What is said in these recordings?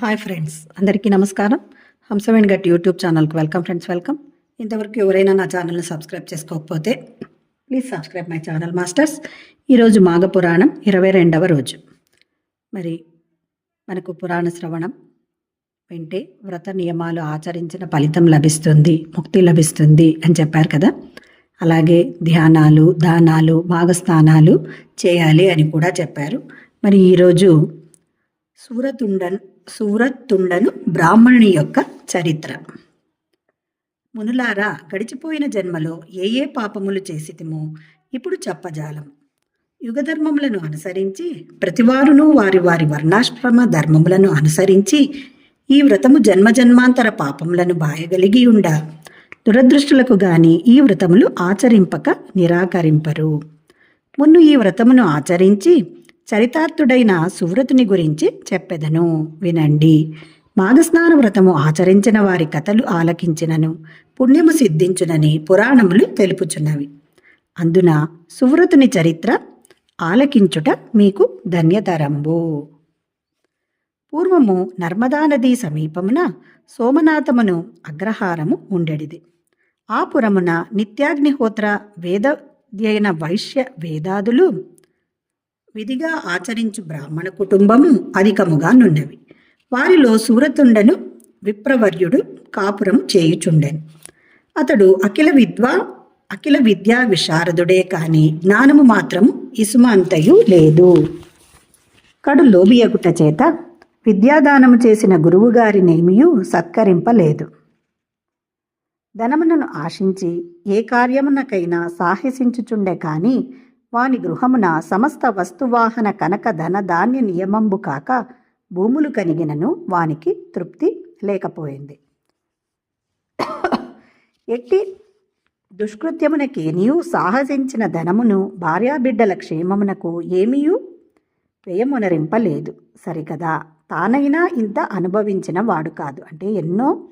Hi friends అందరికీ నమస్కారం. హంసవేణ్ గట్ యూట్యూబ్ ఛానల్కి వెల్కమ్ ఫ్రెండ్స్ వెల్కమ్. ఇంతవరకు ఎవరైనా నా ఛానల్ని సబ్స్క్రైబ్ చేసుకోకపోతే please subscribe my channel masters. ఈరోజు మాఘ పురాణం ఇరవై రెండవ రోజు. మరి మనకు పురాణ శ్రవణం వింటే వ్రత నియమాలు ఆచరించిన ఫలితం లభిస్తుంది ముక్తి లభిస్తుంది అని చెప్పారు కదా. అలాగే ధ్యానాలు దానాలు భాగస్థానాలు చేయాలి అని కూడా చెప్పారు. మరి ఈరోజు సూరతుండన్ సూరత్తుండను బ్రాహ్మణుని యొక్క చరిత్ర. మునులారా గడిచిపోయిన జన్మలో ఏ ఏ పాపములు చేసితిమో ఇప్పుడు చెప్పజాలం. యుగధర్మములను అనుసరించి ప్రతివారును వారి వారి వర్ణాశ్రమ ధర్మములను అనుసరించి ఈ వ్రతము జన్మజన్మాంతర పాపములను బాయగలిగి ఉండ. దురదృష్టులకు గాని ఈ వ్రతములు ఆచరింపక నిరాకరింపరు. మున్ను ఈ వ్రతమును ఆచరించి చరితార్థుడైన సువ్రతుని గురించి చెప్పెదను. వినండి. మాఘస్నాన వ్రతము ఆచరించిన వారి కథలు ఆలకించినను పుణ్యము సిద్ధించునని పురాణములు తెలుపుచున్నవి. అందున సువ్రతుని చరిత్ర ఆలకించుట మీకు ధన్యతరంబు. పూర్వము నర్మదా నదీ సమీపమున సోమనాథమును అగ్రహారము ఉండెడిది. ఆ పురమున నిత్యాగ్నిహోత్ర వేదధ్యయన వైశ్య వేదాదులు విధిగా ఆచరించు బ్రాహ్మణ కుటుంబము అధికముగా నున్నవి. వారిలో సూరతుండను విప్రవర్యుడు కాపురం చేయుచుండెను. అతడు అఖిల విద్వా అఖిల విద్యా విశారదుడే కాని జ్ఞానము మాత్రము ఇసుమంతయు లేదు. కడు లోబియగుట చేత విద్యాదానము చేసిన గురువుగారినేమియూ సత్కరింపలేదు. ధనమునను ఆశించి ఏ కార్యమునకైనా సాహసించుచుండే కాని వాని గృహమున సమస్త వస్తువాహన కనక ధన ధాన్య నియమంబు కాక భూములు కనిగినను వానికి తృప్తి లేకపోయింది. ఎట్టి దుష్కృత్యమునకేనియు సాహసించిన ధనమును భార్యాబిడ్డల క్షేమమునకు ఏమీయూ వ్యయమునరింపలేదు. సరికదా? తానైనా ఇంత అనుభవించిన వాడు కాదు. అంటే ఎన్నో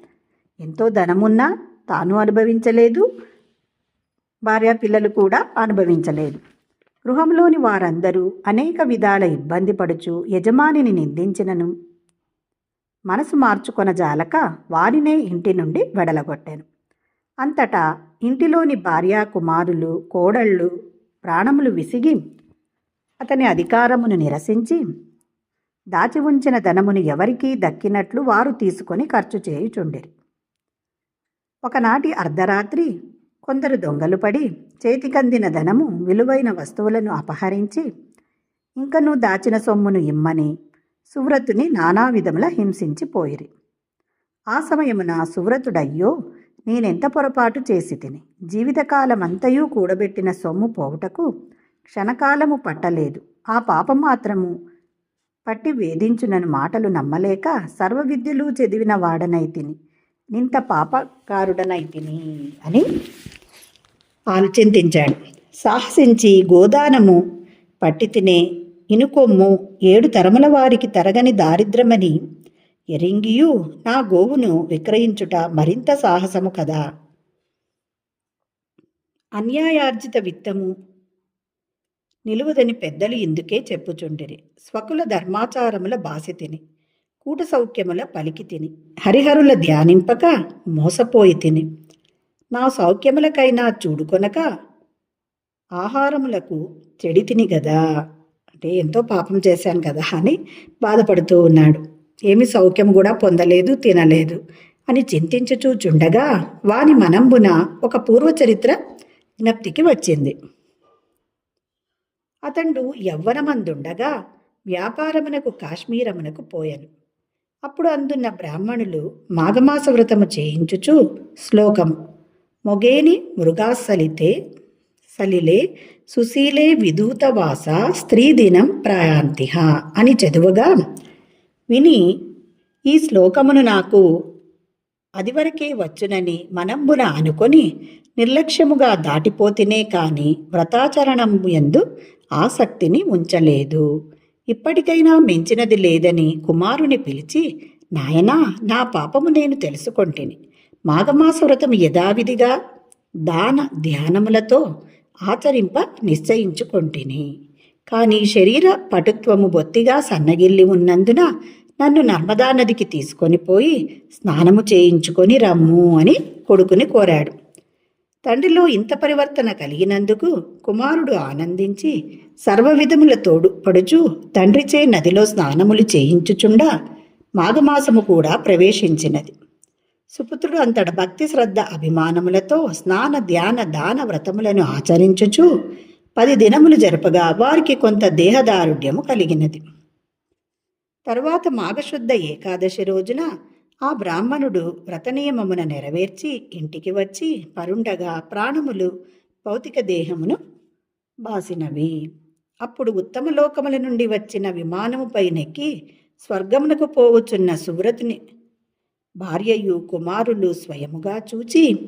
ఎంతో ధనమున్నా తాను అనుభవించలేదు భార్య పిల్లలు కూడా అనుభవించలేదు. గృహంలోని వారందరూ అనేక విధాల ఇబ్బంది పడుచు యజమానిని నిందించినను. మనసు మార్చుకొన జాలక వారినే ఇంటి నుండి వెడలగొట్టాను. అంతటా ఇంటిలోని భార్య కుమారులు కోడళ్ళు ప్రాణములు విసిగి అతని అధికారమును నిరసించి దాచి ఉంచిన ధనమును ఎవరికీ దక్కినట్లు వారు తీసుకొని ఖర్చు చేయుచుండిరి. ఒకనాటి అర్ధరాత్రి కొందరు దొంగలు పడి చేతికందిన ధనము విలువైన వస్తువులను అపహరించి ఇంకను దాచిన సొమ్మును ఇమ్మని సువ్రతుని నానా విధముల హింసించి పోయిరి. ఆ సమయమున సువ్రతుడయ్యో నేనెంత పొరపాటు చేసి తిని? జీవితకాలమంతయూ కూడబెట్టిన సొమ్ము పోవుటకు క్షణకాలము పట్టలేదు. ఆ పాపం మాత్రము పట్టి వేధించునను మాటలు నమ్మలేక సర్వ విద్యలు చదివిన వాడనైతిని నింత పాపకారుడనైతిని అని ఆలోచించాడు. సాహసించి గోదానము పట్టి తినే ఇనుకొమ్ము ఏడు తరముల వారికి తరగని దారిద్రమని ఎరింగియు నా గోవును విక్రయించుట మరింత సాహసము కదా. అన్యాయార్జిత విత్తము నిలువదని పెద్దలు ఇందుకే చెప్పుచుండిరి. స్వకుల ధర్మాచారముల బాసి తిని కూట సౌఖ్యముల పలికి తిని హరిహరుల ధ్యానింపక మోసపోయి తిని నా సౌఖ్యములకైనా చూడుకొనక ఆహారములకు చెడి తిని గదా. అంటే ఎంతో పాపం చేశాను కదా అని బాధపడుతూ ఉన్నాడు. ఏమి సౌఖ్యం కూడా పొందలేదు తినలేదు అని చింతించుచూచుండగా వాని మనంబున ఒక పూర్వచరిత్ర జ్ఞప్తికి వచ్చింది. అతడు యవ్వనమందుండగా వ్యాపారమునకు కాశ్మీరమునకు పోయాను. అప్పుడు అందున్న బ్రాహ్మణులు మాఘమాస వ్రతము చేయించుచు శ్లోకము మొగేని మృగాసలితే సలిలే సుశీలే విదూతవాస స్త్రీదినం ప్రయాంతిహ అని చదువుగా విని ఈ శ్లోకమును నాకు అదివరకే వచ్చునని మనంబున అనుకొని నిర్లక్ష్యముగా దాటిపోతేనే కాని వ్రతాచరణం ఎందు ఆసక్తిని ఉంచలేదు. ఇప్పటికైనా మించినది లేదని కుమారుని పిలిచి నాయనా నా పాపము నేను తెలుసుకొంటిని. మాఘమాస వ్రతం యథావిధిగా దాన ధ్యానములతో ఆచరింప నిశ్చయించుకొంటిని. కానీ శరీర పటుత్వము బొత్తిగా సన్నగిల్లి ఉన్నందున నన్ను నర్మదా నదికి తీసుకొని పోయి స్నానము చేయించుకొని రమ్ము అని కొడుకుని కోరాడు. తండ్రిలో ఇంత పరివర్తన కలిగినందుకు కుమారుడు ఆనందించి సర్వవిధముల తోడు పడుచు తండ్రిచే నదిలో స్నానములు చేయించుచుండా మాఘమాసము కూడా ప్రవేశించినది. సుపుత్రుడు అంతట భక్తి శ్రద్ధ అభిమానములతో స్నాన ధ్యాన దాన వ్రతములను ఆచరించుచు పది దినములు జరపగా వారికి కొంత దేహదారుఢ్యము కలిగినది. తరువాత మాఘశుద్ధ ఏకాదశి రోజున ఆ బ్రాహ్మణుడు వ్రతనియమమున నెరవేర్చి ఇంటికి వచ్చి పరుండగా ప్రాణములు భౌతిక దేహమును బాసినవి. అప్పుడు ఉత్తమ లోకముల నుండి వచ్చిన విమానముపై నెక్కి స్వర్గమునకు పోవచ్చున్న సువ్రతుని భార్యయు కుమారులు స్వయముగా చూచి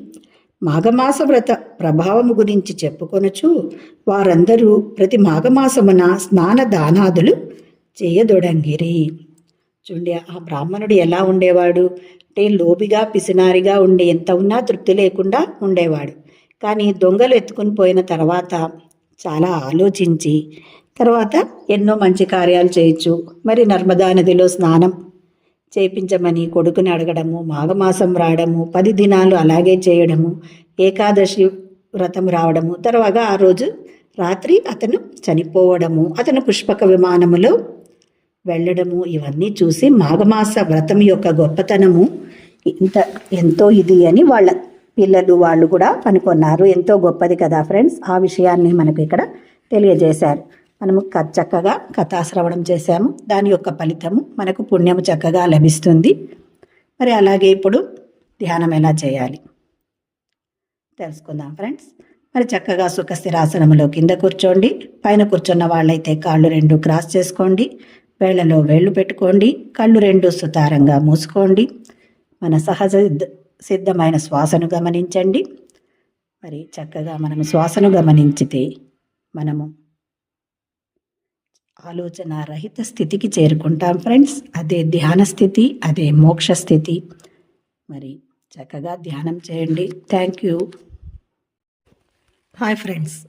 మాఘమాస వ్రత ప్రభావము గురించి చెప్పుకొనుచు వారందరూ ప్రతి మాఘమాసమున స్నాన దానాదులు చేయదొడంగిరి. చూడండి ఆ బ్రాహ్మణుడు ఎలా ఉండేవాడు? అంటే లోబిగా పిసినారిగా ఉండి ఎంత ఉన్నా తృప్తి లేకుండా ఉండేవాడు. కానీ దొంగలు ఎత్తుకుని పోయిన తర్వాత చాలా ఆలోచించి తర్వాత ఎన్నో మంచి కార్యాలు చేయొచ్చు. మరి నర్మదా నదిలో స్నానం చేయించమని కొడుకుని అడగడము మాఘమాసం రావడము పది దినాలు అలాగే చేయడము ఏకాదశి వ్రతం రావడము తర్వాత ఆ రోజు రాత్రి అతను చనిపోవడము అతను పుష్పక విమానములో వెళ్ళడము ఇవన్నీ చూసి మాఘమాస వ్రతం యొక్క గొప్పతనము ఇంత ఎంతో ఇది అని వాళ్ళ పిల్లలు వాళ్ళు కూడా అనుకున్నారు ఎంతో గొప్పది కదా ఫ్రెండ్స్? ఆ విషయాన్ని మనకు ఇక్కడ తెలియజేశారు. మనము క- చక్కగా కథాశ్రవణం చేశాము. దాని యొక్క ఫలితము మనకు పుణ్యము చక్కగా లభిస్తుంది. మరి అలాగే ఇప్పుడు ధ్యానం ఎలా చేయాలి? తెలుసుకుందాం ఫ్రెండ్స్. మరి చక్కగా సుఖస్థిరాసనములో కింద కూర్చోండి. పైన కూర్చున్న వాళ్ళైతే కాళ్ళు రెండు క్రాస్ చేసుకోండి. వేళ్ళలో వేళ్ళు పెట్టుకోండి. కళ్ళు రెండు సుతారంగా మూసుకోండి. మన సహజ సిద్ధమైన శ్వాసను గమనించండి. మరి చక్కగా మనం శ్వాసను గమనించితే మనము ఆలోచన రహిత స్థితికి చేరుకుంటాం ఫ్రెండ్స్. అదే ధ్యాన స్థితి అదే మోక్ష స్థితి. మరి చక్కగా ధ్యానం చేయండి. Thank you. Hi friends